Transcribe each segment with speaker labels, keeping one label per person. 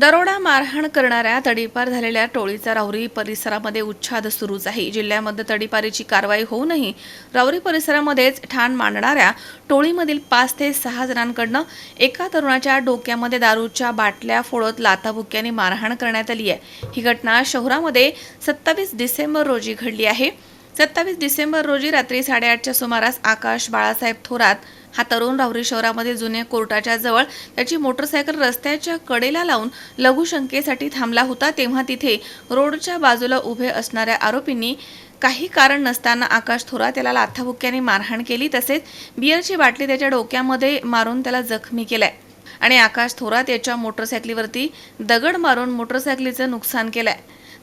Speaker 1: दरोडा मारहाण करणाऱ्या तडीपार झालेल्या टोळीचा राऊरी परिसरामध्ये उच्छाद सुरूच आहे. जिल्ह्यामध्ये तडीपारीची कारवाई होऊनही राऊरी परिसरामध्येच ठाण मांडणाऱ्या टोळीमधील पाच ते सहा जणांकडनं एका तरुणाच्या डोक्यामध्ये दारूच्या बाटल्या फोडत लाथाबुक्याने मारहाण करण्यात आली आहे. ही घटना शहरामध्ये सत्तावीस डिसेंबर रोजी घडली आहे. सत्तावीस डिसेंबर रोजी रात्री साडेआठच्या सुमारास आकाश बाळासाहेब थोरात हा तरुण राहुरी शहरामध्ये जुने कोर्टाच्या जवळ त्याची मोटरसायकल रस्त्याच्या कडेला लावून लघुशंकेसाठी थांबला होता तेव्हा तिथे रोडच्या बाजूला उभे असणाऱ्या आरोपींनी काही कारण नसताना आकाश थोरात त्याला लाथाभुक्याने मारहाण केली तसेच बियरची बाटली त्याच्या डोक्यामध्ये मारून त्याला जखमी केलाय आणि आकाश थोरात याच्या मोटरसायकलीवरती दगड मारून मोटरसायकलीचं नुकसान केलंय.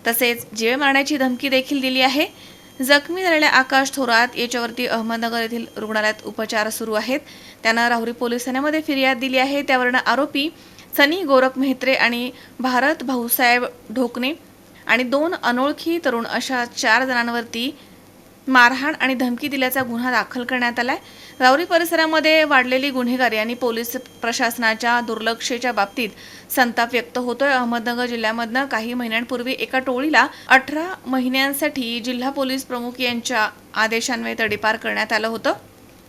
Speaker 1: तसेच जीवे मारण्याची धमकी देखील दिली आहे. जखमी झालेल्या आकाश थोरात याच्यावरती अहमदनगर येथील रुग्णालयात उपचार सुरू आहेत. त्यांना राहुरी पोलीस ठाण्यामध्ये फिर्याद दिली आहे. त्यावरनं आरोपी सनी गोरख मेहत्रे आणि भारत भाऊसाहेब ढोकणे आणि दोन अनोळखी तरुण अशा चार जणांवरती मारहाण आणि धमकी दिल्याचा गुन्हा दाखल करण्यात आलाय. राऊरी परिसरामध्ये वाढलेली गुन्हेगारी आणि पोलीस प्रशासनाच्या दुर्लक्षेच्या बाबतीत संताप व्यक्त होतोय. अहमदनगर जिल्ह्यामधनं काही महिन्यांपूर्वी एका टोळीला अठरा महिन्यांसाठी जिल्हा पोलीस प्रमुख यांच्या आदेशान्वये तडीपार करण्यात आलं होतं.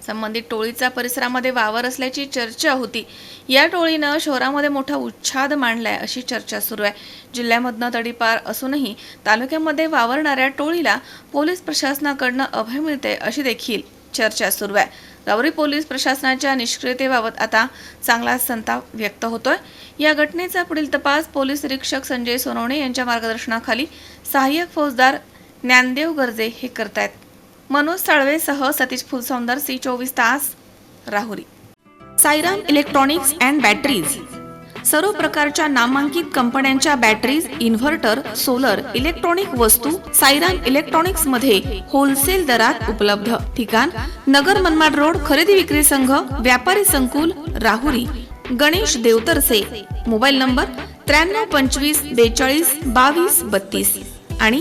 Speaker 1: संबंधित टोळीचा परिसरामध्ये वावर असल्याची चर्चा होती. या टोळीनं शहरामध्ये मोठा उच्छाद मांडलाय अशी चर्चा सुरू आहे. जिल्ह्यामधनं तडीपार असूनही तालुक्यामध्ये वावरणाऱ्या टोळीला पोलीस प्रशासनाकडनं अभय मिळते अशी देखील चर्चा सुरू आहे. रावरी पोलीस प्रशासनाच्या निष्क्रियतेबाबत आता चांगला संताप व्यक्त होतोय. या घटनेचा पुढील तपास पोलीस निरीक्षक संजय सोनवणे यांच्या मार्गदर्शनाखाली सहाय्यक फौजदार ज्ञानदेव गर्जे हे करतायत. मनोज साळवेसह सतीश फुलसौंदर सी चोवीस तास Rahuri. Sairam electronics and batteries. सर्व प्रकारच्या नामांकित कंपन्यांच्या बॅटरीज इन्व्हर्टर सोलर इलेक्ट्रॉनिक वस्तू सायराम इलेक्ट्रॉनिक्समध्ये होलसेल दरात उपलब्ध. ठिकाण नगर मनमाड रोड खरेदी विक्री संघ व्यापारी संकुल राहुरी. गणेश देवतरसे. मोबाईल नंबर त्र्याण्णव पंचवीस बेचाळीस बावीस बत्तीस. आणि